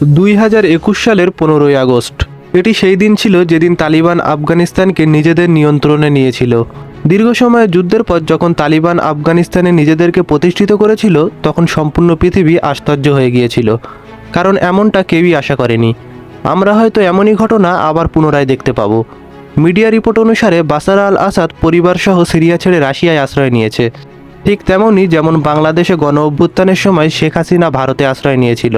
দুই হাজার একুশ সালের পনেরোই আগস্ট। এটি সেই দিন ছিল যেদিন তালিবান আফগানিস্তানকে নিজেদের নিয়ন্ত্রণে নিয়েছিল। দীর্ঘ সময়ের যুদ্ধের পর যখন তালিবান আফগানিস্তানে নিজেদেরকে প্রতিষ্ঠিত করেছিল, তখন সম্পূর্ণ পৃথিবী আশ্চর্য হয়ে গিয়েছিল, কারণ এমনটা কেউই আশা করেনি। আমরা হয়তো এমনই ঘটনা আবার পুনরায় দেখতে পাবো। মিডিয়া রিপোর্ট অনুসারে বাসার আল আসাদ পরিবারসহ সিরিয়া ছেড়ে রাশিয়ায় আশ্রয় নিয়েছে। ঠিক তেমনই যেমন বাংলাদেশে গণ অভ্যুত্থানের সময় শেখ হাসিনা ভারতে আশ্রয় নিয়েছিল।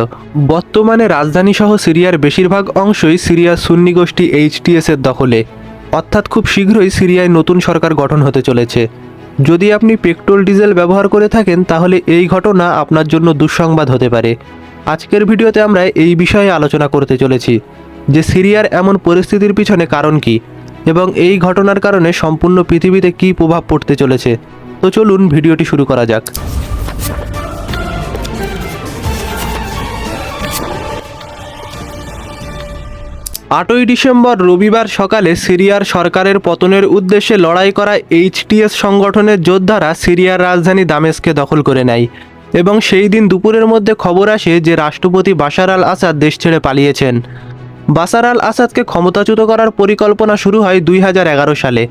বর্তমানে রাজধানী সহ সিরিয়ার বেশিরভাগ অংশই সিরিয়ার সুন্নি গোষ্ঠী এইচটিএস এর দখলে। অর্থাৎ খুব শীঘ্রই সিরিয়ায় নতুন সরকার গঠন হতে চলেছে। যদি আপনি পেট্রোল, ডিজেল ব্যবহার করে থাকেন, তাহলে এই ঘটনা আপনার জন্য দুঃসংবাদ হতে পারে। আজকের ভিডিওতে আমরা এই বিষয়ে আলোচনা করতে চলেছি, যে সিরিয়ার এমন পরিস্থিতির পিছনে কারণ কি এবং এই ঘটনার কারণে সম্পূর্ণ পৃথিবীতে কী প্রভাব পড়তে চলেছে। তো চলুন ভিডিওটি শুরু করা যাক। আটই ডিসেম্বর রবিবার সকালে সিরিয়ার সরকারের পতনের উদ্দেশ্যে লড়াই করা এইচটিএস সংগঠনের যোদ্ধারা সিরিয়ার রাজধানী দামেস্কে দখল করে নেয় এবং সেই দিন দুপুরের মধ্যে খবর আসে যে রাষ্ট্রপতি বাশার আল আসাদ দেশ ছেড়ে পালিয়েছেন। বাসার আল আসাদকে ক্ষমতাচ্যুত করার পরিকল্পনা শুরু হয় দুই হাজার এগারো সালে।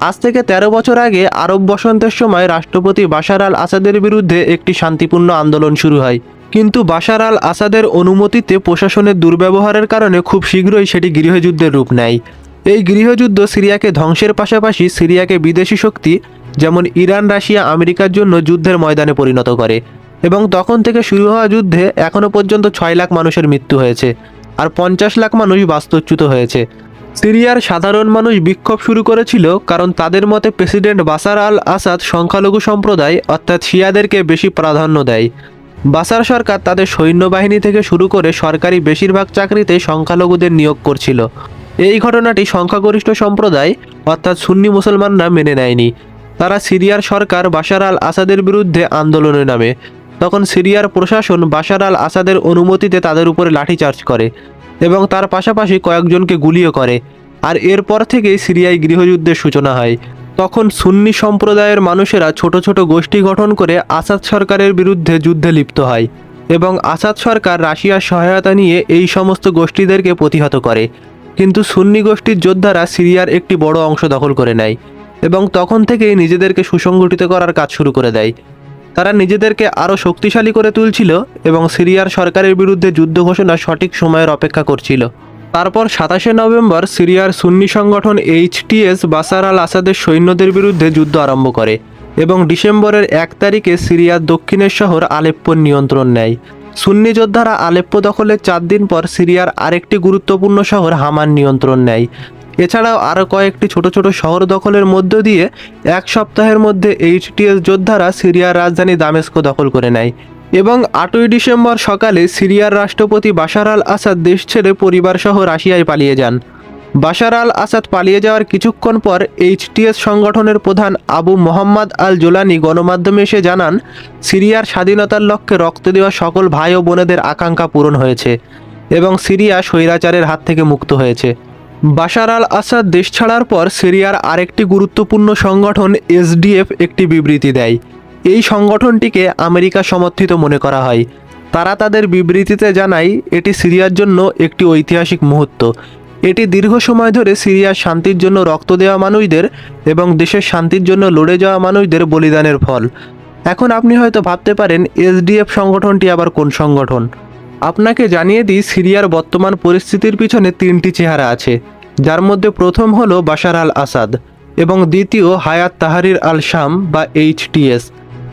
আজ থেকে ১৩ বছর আগে আরব বসন্তের সময় রাষ্ট্রপতি বাশার আল আসাদের বিরুদ্ধে একটি শান্তিপূর্ণ আন্দোলন শুরু হয়। কিন্তু বাশার আল আসাদের অনুমতিতে প্রশাসনের দুর্ব্যবহারের কারণে খুব শীঘ্রই সেটি গৃহযুদ্ধের রূপ নেয়। এই গৃহযুদ্ধ সিরিয়াকে ধ্বংসের পাশাপাশি সিরিয়াকে বিদেশি শক্তি, যেমন ইরান, রাশিয়া, আমেরিকার জন্য যুদ্ধের ময়দানে পরিণত করে। এবং তখন থেকে শুরু হওয়া যুদ্ধে এখনও পর্যন্ত ছয় লাখ মানুষের মৃত্যু হয়েছে। আর পঞ্চাশ লাখ মানুষ বাস্তুচ্যুত হয়েছে। সিরিয়ার সাধারণ মানুষ বিক্ষোভ শুরু করেছিল কারণ তাদের মতে প্রেসিডেন্ট বাসার আল আসাদ সংখ্যালঘু সম্প্রদায়, অর্থাৎ শিয়াদেরকে বেশি প্রাধান্য দেয়। বাসার সরকার তাদের সৈন্যবাহিনী থেকে শুরু করে সরকারি বেশিরভাগ চাকরিতে সংখ্যালঘুদের নিয়োগ করছিল। এই ঘটনাটি সংখ্যাগরিষ্ঠ সম্প্রদায়, অর্থাৎ সুন্নি মুসলমানরা মেনে নেয়নি। তারা সিরিয়ার সরকার বাশার আল আসাদের বিরুদ্ধে আন্দোলনে নামে। তখন সিরিয়ার প্রশাসন বাশার আল আসাদের অনুমতিতে তাদের উপরে লাঠিচার্জ করে। এবং তার পাশাপাশি কয়েকজনকে গুলিও করে। আর এরপর থেকেই সিরিয়ায় গৃহযুদ্ধের সূচনা হয়। তখন সুন্নি সম্প্রদায়ের মানুষেরা ছোট ছোট গোষ্ঠী গঠন করে আসাদ সরকারের বিরুদ্ধে যুদ্ধে লিপ্ত হয় এবং আসাদ সরকার রাশিয়ার সহায়তা নিয়ে এই সমস্ত গোষ্ঠীদেরকে প্রতিহত করে। কিন্তু সুন্নি গোষ্ঠীর যোদ্ধারা সিরিয়ার একটি বড় অংশ দখল করে নেয় এবং তখন থেকেই নিজেদেরকে সুসংগঠিত করার কাজ শুরু করে দেয়। তারা নিজেদেরকে আরও শক্তিশালী করে তুলছিল এবং সিরিয়ার সরকারের বিরুদ্ধে যুদ্ধ ঘোষণা সঠিক সময়ের অপেক্ষা করছিল। তারপর সাতাশে নভেম্বর সিরিয়ার সুন্নি সংগঠন এইচটিএস বাসার আল আসাদের সৈন্যদের বিরুদ্ধে যুদ্ধ আরম্ভ করে এবং ডিসেম্বরের এক তারিখে সিরিয়ার দক্ষিণের শহর আলেপ্পোর নিয়ন্ত্রণ নেয়। সুন্নি যোদ্ধারা আলেপ্পো দখলের চার দিন পর সিরিয়ার আরেকটি গুরুত্বপূর্ণ শহর হামান নিয়ন্ত্রণ নেয়। এছাড়াও আরও কয়েকটি ছোট ছোট শহর দখলের মধ্য দিয়ে এক সপ্তাহের মধ্যে এইচটিএস যোদ্ধারা সিরিয়ার রাজধানী দামেস্ক দখল করে নেয়। এবং আটই ডিসেম্বর সকালে সিরিয়ার রাষ্ট্রপতি বাশার আল আসাদ দেশ ছেড়ে পরিবারসহ রাশিয়ায় পালিয়ে যান। বাশার আল আসাদ পালিয়ে যাওয়ার কিছুক্ষণ পর এইচটিএস সংগঠনের প্রধান আবু মোহাম্মদ আল জোলানি গণমাধ্যমে এসে জানান, সিরিয়ার স্বাধীনতার লক্ষ্যে রক্ত দেওয়া সকল ভাই ও বোনেদের আকাঙ্ক্ষা পূরণ হয়েছে এবং সিরিয়া স্বৈরাচারের হাত থেকে মুক্ত হয়েছে। বাশার আল আসাদ দেশ ছাড়ার পর সিরিয়ার আরেকটি গুরুত্বপূর্ণ সংগঠন এসডিএফ একটি বিবৃতি দেয়। এই সংগঠনটিকে আমেরিকা সমর্থিত মনে করা হয়। তারা তাদের বিবৃতিতে জানায়, এটি সিরিয়ার জন্য একটি ঐতিহাসিক মুহূর্ত। এটি দীর্ঘ সময় ধরে সিরিয়ার শান্তির জন্য রক্ত দেওয়া মানুষদের এবং দেশের শান্তির জন্য লড়ে যাওয়া মানুষদের বলিদানের ফল। এখন আপনি হয়তো ভাবতে পারেন, এসডিএফ সংগঠনটি আবার কোন সংগঠন? আপনাকে জানিয়ে দিই, সিরিয়ার বর্তমান পরিস্থিতির পিছনে তিনটি চেহারা আছে। যার মধ্যে প্রথম হলো বাশার আল আসাদ এবং দ্বিতীয় হায়াত তাহারির আল শাম বা এইচটিএস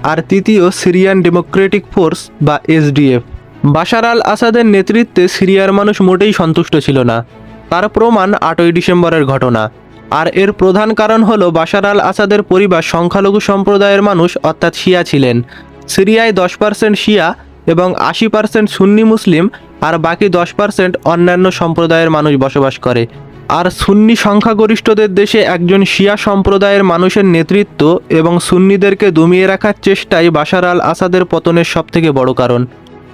আর তৃতীয় সিরিয়ান ডেমোক্রেটিক ফোর্স বা এসডিএফ বাশার আল আসাদের নেতৃত্বে সিরিয়ার মানুষ মোটেই সন্তুষ্ট ছিল না। তার প্রমাণ আটই ডিসেম্বরের ঘটনা। আর এর প্রধান কারণ হলো বাশার আল আসাদের পরিবার সংখ্যালঘু সম্প্রদায়ের মানুষ, অর্থাৎ শিয়া ছিলেন। সিরিয়ায় দশ পার্সেন্ট শিয়া এবং আশি পার্সেন্ট সুন্নি মুসলিম আর বাকি দশ পার্সেন্ট অন্যান্য সম্প্রদায়ের মানুষ বসবাস করে। আর সুন্নি সংখ্যাগরিষ্ঠদের দেশে একজন শিয়া সম্প্রদায়ের মানুষের নেতৃত্ব এবং সুন্নিদেরকে দমিয়ে রাখার চেষ্টাই বাশার আল আসাদের পতনের সবথেকে বড় কারণ।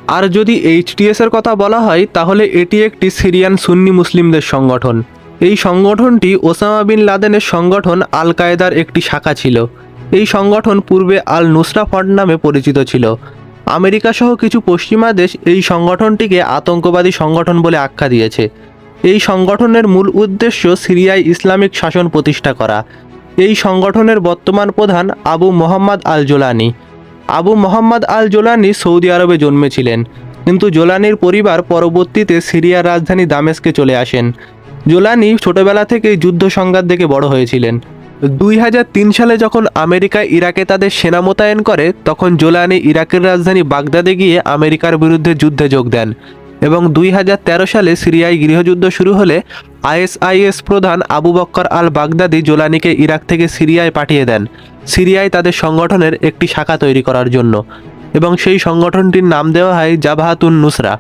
আর যদি এইচটিএস এর কথা বলা হয়, তাহলে এটি একটি সিরিয়ান সুন্নি মুসলিমদের সংগঠন। এই সংগঠনটি ওসামা বিন লাদেনের সংগঠন আল কায়েদার একটি শাখা ছিল। এই সংগঠন পূর্বে আল নুসরা ফ্রন্ট নামে পরিচিত ছিল। আমেরিকা সহ কিছু পশ্চিমা দেশ এই সংগঠনটিকে আতঙ্কবাদী সংগঠন বলে আখ্যা দিয়েছে। এই সংগঠনের মূল উদ্দেশ্য সিরিয়ায় ইসলামিক শাসন প্রতিষ্ঠা করা। এই সংগঠনের বর্তমান প্রধান Abu Mohammad al Jolani Abu Mohammad al Jolani Saudi আরবে জন্মেছিলেন, কিন্তু জোলানির পরিবার পরবর্তীতে সিরিয়ার রাজধানী দামেস্কে চলে আসেন। জোলানি ছোটবেলা থেকেই যুদ্ধ সংঘাত দেখে বড় হয়েছিলেন। দুই হাজার তিন সালে যখন আমেরিকা ইরাকে তাদের সেনা মোতায়েন করে, তখন জোলানি ইরাকের রাজধানী বাগদাদে গিয়ে আমেরিকার বিরুদ্ধে যুদ্ধে যোগ দেন এবং দুই হাজার তেরো সালে সিরিয়ায় গৃহযুদ্ধ শুরু হলে আইএসআইএস প্রধান আবু বক্কর আল বাগদাদি জোলানিকে ইরাক থেকে সিরিয়ায় পাঠিয়ে দেন, সিরিয়ায় তাদের সংগঠনের একটি শাখা তৈরি করার জন্য এবং সেই সংগঠনটির নাম দেওয়া হয় জাবাহাতুন নুসরা।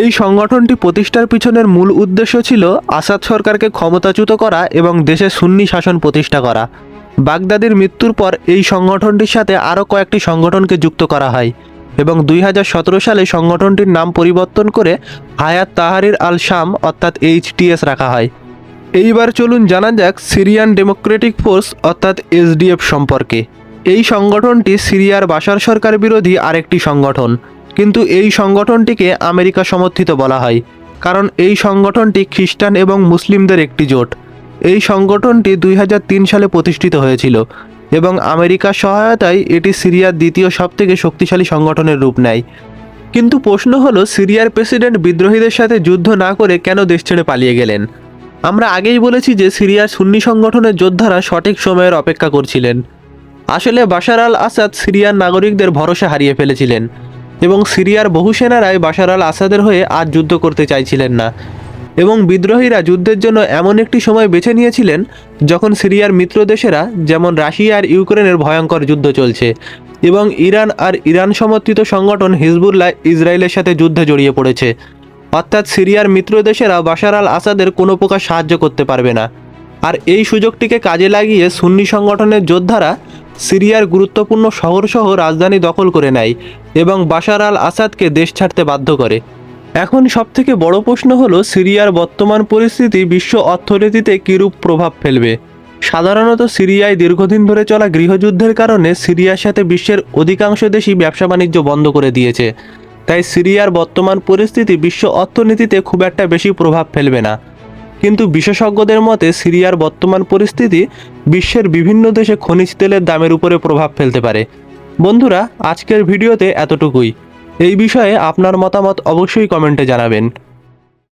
এই সংগঠনটি প্রতিষ্ঠার পিছনের মূল উদ্দেশ্য ছিল আসাদ সরকারকে ক্ষমতাচ্যুত করা এবং দেশে সুন্নি শাসন প্রতিষ্ঠা করা। বাগদাদির মৃত্যুর পর এই সংগঠনটির সাথে আরও কয়েকটি সংগঠনকে যুক্ত করা হয় এবং দুই হাজার সতেরো সালে সংগঠনটির নাম পরিবর্তন করে হায়াত তাহারির আল শাম অর্থাৎ এইচটিএস রাখা হয়। এইবার চলুন জানা যাক সিরিয়ান ডেমোক্রেটিক ফোর্স অর্থাৎ এসডিএফ সম্পর্কে। এই সংগঠনটি সিরিয়ার বাশার সরকার বিরোধী আরেকটি সংগঠন। কিন্তু এই সংগঠনটিকে আমেরিকা সমর্থিত বলা হয়, কারণ এই সংগঠনটি খ্রিস্টান এবং মুসলিমদের একটি জোট। এই সংগঠনটি দুই হাজার তিন সালে প্রতিষ্ঠিত হয়েছিল এবং আমেরিকার সহায়তায় এটি সিরিয়ার দ্বিতীয় সবথেকে শক্তিশালী সংগঠনের রূপ নেয়। কিন্তু প্রশ্ন হলো, সিরিয়ার প্রেসিডেন্ট বিদ্রোহীদের সাথে যুদ্ধ না করে কেন দেশ ছেড়ে পালিয়ে গেলেন? আমরা আগেই বলেছি যে সিরিয়ার সুন্নি সংগঠনের যোদ্ধারা সঠিক সময়ের অপেক্ষা করছিলেন। আসলে বাশার আল আসাদ সিরিয়ার নাগরিকদের ভরসা হারিয়ে ফেলেছিলেন। এবং সিরিয়ার বহু সেনারাই বাশার আল আসাদের হয়ে আর যুদ্ধ করতে চাইছিলেন না। এবং বিদ্রোহীরা যুদ্ধের জন্য এমন একটি সময় বেছে নিয়েছিলেন যখন সিরিয়ার মিত্র দেশেরা, যেমন রাশিয়া আর ইউক্রেনের ভয়ঙ্কর যুদ্ধ চলছে, এবং ইরান আর ইরান সমর্থিত সংগঠন হিজবুল্লাহ ইসরায়েলের সাথে যুদ্ধে জড়িয়ে পড়েছে। অর্থাৎ সিরিয়ার মিত্র দেশেরা বাশার আল আসাদের কোনো প্রকার সাহায্য করতে পারবে না। আর এই সুযোগটিকে কাজে লাগিয়ে সুন্নি সংগঠনের যোদ্ধারা সিরিয়ার গুরুত্বপূর্ণ শহরসহ রাজধানী দখল করে নেয় এবং বাশার আল আসাদকে দেশ ছাড়তে বাধ্য করে। এখন সবথেকে বড় প্রশ্ন হলো, সিরিয়ার বর্তমান পরিস্থিতি বিশ্ব অর্থনীতিতে কীরূপ প্রভাব ফেলবে? সাধারণত সিরিয়ায় দীর্ঘদিন ধরে চলা গৃহযুদ্ধের কারণে সিরিয়ার সাথে বিশ্বের অধিকাংশ দেশই ব্যবসা বাণিজ্য বন্ধ করে দিয়েছে। তাই সিরিয়ার বর্তমান পরিস্থিতি বিশ্ব অর্থনীতিতে খুব একটা বেশি প্রভাব ফেলবে না। কিন্তু বিশেষজ্ঞদের মতে সিরিয়ার বর্তমান পরিস্থিতি বিশ্বের বিভিন্ন দেশে খনিজ তেলের দামের উপরে প্রভাব ফেলতে পারে। বন্ধুরা, আজকের ভিডিওতে এতটুকুই। এই বিষয়ে আপনার মতামত অবশ্যই কমেন্টে জানাবেন।